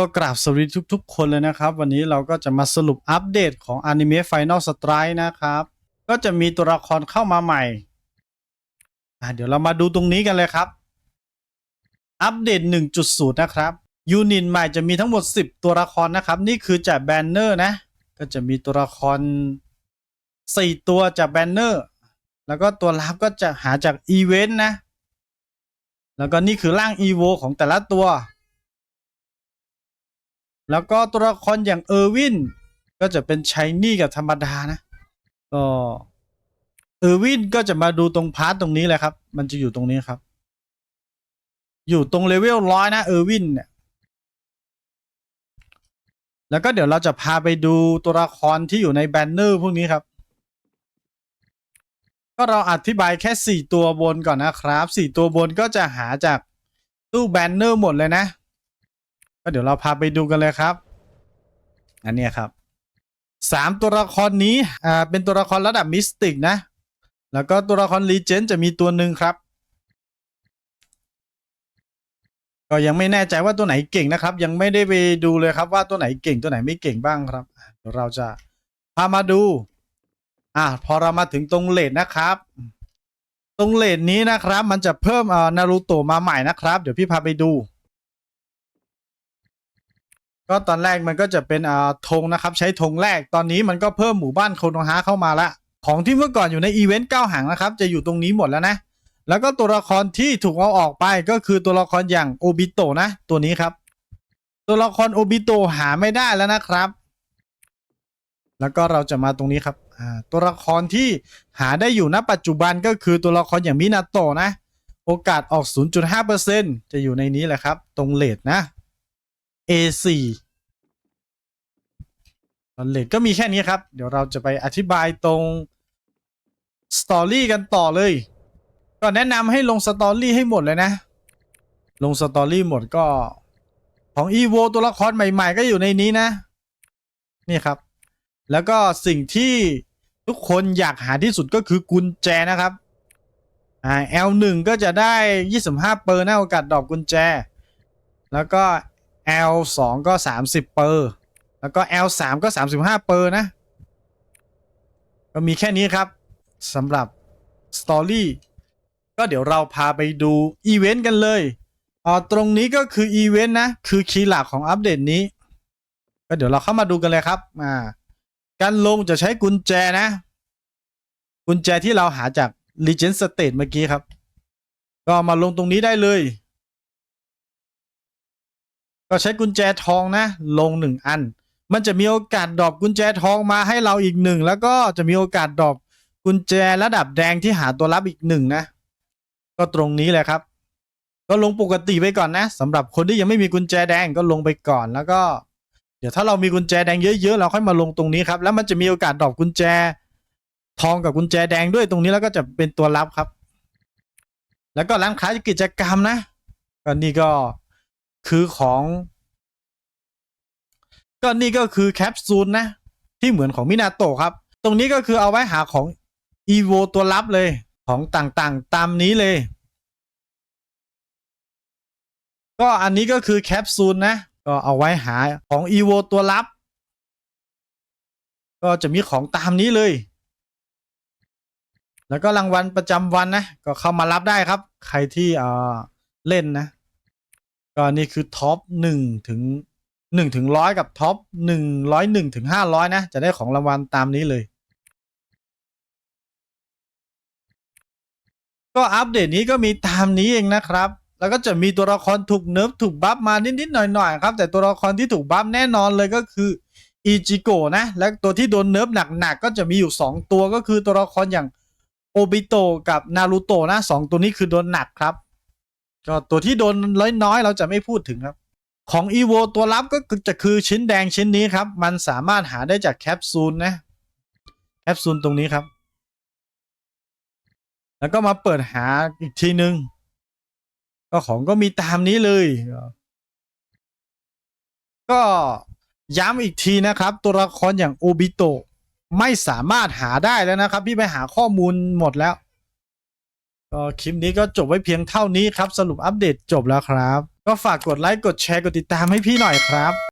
ก็กราบสวัสดีทุกๆ คนเลยนะครับ วันนี้เราก็จะมาสรุปอัปเดตของ Anime Final Strike นะครับ ก็จะมีตัวละครเข้ามาใหม่เดี๋ยวเรามาดูตรงนี้กันเลยครับ อัปเดต 1.0 นะครับยูนิตใหม่จะมีทั้งหมด 10 ตัวละครนะครับ นี่คือจากแบนเนอร์นะ ก็จะมีตัวละคร 4 ตัวจากแบนเนอร์ แล้วก็ตัวลับก็จะหาจากอีเวนต์นะ แล้วก็นี่คือร่างอีโวของแต่ละตัว แล้วก็ตัวละครอย่างเออร์วินก็จะเป็นชายนี่กับธรรมดานะ ก็เออร์วินก็จะมาดูตรงพาร์ทตรงนี้เลยครับ มันจะอยู่ตรงนี้ครับ อยู่ตรงเลเวลร้อยนะเออร์วินเนี่ย แล้วก็เดี๋ยวเราจะพาไปดูตัวละครที่อยู่ในแบนเนอร์พวกนี้ครับ ก็เราอธิบายแค่4ตัวบนก่อนนะครับ4ตัวบนก็จะหาจากตู้แบนเนอร์หมดเลยนะ เดี๋ยวเราพาไปดูกันเลยครับ อันนี้ครับสามตัวละครนี้อ่าเป็นตัวละครระดับมิสติกนะ แล้วก็ตัวละครลีเจนจะมีตัวหนึ่งครับ ก็ยังไม่แน่ใจว่าตัวไหนเก่งนะครับ ยังไม่ได้ไปดูเลยครับว่าตัวไหนเก่งตัวไหนไม่เก่งบ้างครับเดี๋ยวเราจะพามาดู อ่าพอเรามาถึงตรงเลดนะครับ ตรงเลดนี้นะครับ มันจะเพิ่มเอ่อนารูโตะมาใหม่นะครับ เดี๋ยวพี่พาไปดู ก็ตอนแรกมันก็จะเป็นอ่าธงนะครับ ใช้ธงแรกตอนนี้มันก็เพิ่มหมู่บ้านโคโนฮะเข้ามาละของที่เมื่อก่อนอยู่ในอีเวนต์เก้าหางนะครับ จะอยู่ตรงนี้หมดแล้วนะ แล้วก็ตัวละครที่ถูกเอาออกไปก็คือตัวละครอย่างโอบิโตะนะ ตัวนี้ครับ ตัวละครโอบิโตะหาไม่ได้แล้วนะครับ แล้วก็เราจะมาตรงนี้ครับอ่าตัวละครที่หาได้อยู่ณปัจจุบันก็คือตัวละครอย่างมินาโตะนะ โอกาสออก 0.5%จะอยู่ในนี้แหละครับ ตรงเลทนะ A4 ตอนเลทก็มีแค่นี้ครับ เดี๋ยวเราจะไปอธิบายตรงสตอรี่กันต่อเลย ก็แนะนำให้ลงสตอรี่ให้หมดเลยนะ ลงสตอรี่หมดก็ของ EVO ตัวละครใหม่ ๆ ก็อยู่ในนี้นะ นี่ครับ แล้วก็สิ่งที่ทุกคนอยากหาที่สุดก็คือกุญแจนะครับอ่า L1 ก็จะได้ 25 เปอร์นะโอกาสดอกกุญแจ แล้วก็ L2 ก็30เปอร์ แล้วก็ L3 ก็35เปอร์นะ ก็มีแค่นี้ครับสำหรับสตอรี่ก็เดี๋ยวเราพาไปดูอีเวนต์กันเลยอ่าตรงนี้ก็คืออีเวนต์นะ คือคีย์หลักของอัปเดตนี้ ก็เดี๋ยวเราเข้ามาดูกันเลยครับอ่าการลงจะใช้กุญแจนะ กุญแจที่เราหาจาก Legend State เมื่อกี้ครับ ก็มาลงตรงนี้ได้เลย ก็ใช้กุญแจทองนะ ลงหนึ่งอัน มันจะมีโอกาสดรอปกุญแจทองมาให้เราอีกหนึ่งแล้วก็จะมีโอกาสดรอปกุญแจระดับแดงที่หาตัวรับอีกหนึ่งนะ ก็ตรงนี้แหละครับ ก็ลงปกติไปก่อนนะสำหรับคนที่ยังไม่มีกุญแจแดงก็ลงไปก่อนแล้วก็ เดี๋ยวถ้าเรามีกุญแจแดงเยอะๆเราค่อยมาลงตรงนี้ครับ แล้วมันจะมีโอกาสดรอปกุญแจทองกับกุญแจแดงด้วยตรงนี้แล้วก็จะเป็นตัวรับครับ แล้วก็ร้านค้ากิจกรรมนะก็นี่ก็ คือของ ก็นี่ก็คือแคปซูลนะ ที่เหมือนของมินาโตะครับ ตรงนี้ก็คือเอาไว้หาของอีโวตัวลับเลยของต่างๆ ตามนี้เลย ก็อันนี้ก็คือแคปซูลนะ ก็เอาไว้หาของอีโวตัวลับ ก็จะมีของตามนี้เลย แล้วก็รางวัลประจำวันนะ ก็เข้ามารับได้ครับ ใครที่เออเล่นนะ ก็นี่คือท็อปหนึ่งถึงหนึ่งถึงร้อยกับท็อปหนึ่งร้อยหนึ่งถึงห้าร้อยนะ จะได้ของรางวัลตามนี้เลย ก็อัปเดตนี้ก็มีตามนี้เองนะครับ แล้วก็จะมีตัวละครถูกเนิร์ฟถูกบัฟมานิดๆหน่อยๆครับ แต่ตัวละครที่ถูกบัฟแน่นอนเลยก็คืออิจิโกะนะ และตัวที่โดนเนิร์ฟหนักๆก็จะมีอยู่ 2 ตัวก็คือตัวละครอย่างโอบิโตกับนารูโตะนะสองตัวนี้คือโดนหนักครับ ก็ตัวที่โดนน้อยๆเราจะไม่พูดถึงครับ ของ e v o ตัวรับก็จะคือชิ้นแดงชิ้นนี้ครับ มันสามารถหาได้จากแคปซูลนะแคปซูลตรงนี้ครับ แล้วก็มาเปิดหาอีกทีนึง ก็ของก็มีตามนี้เลย ก็ย้ำอีกทีนะครับ ตัวละครอย่างโอบิโตะไม่สามารถหาได้แล้วนะครับ พี่ไปหาข้อมูลหมดแล้ว ก็คลิปนี้ก็จบไว้เพียงเท่านี้ครับ สรุปอัปเดตจบแล้วครับ ก็ฝากกดไลค์กดแชร์กดติดตามให้พี่หน่อยครับ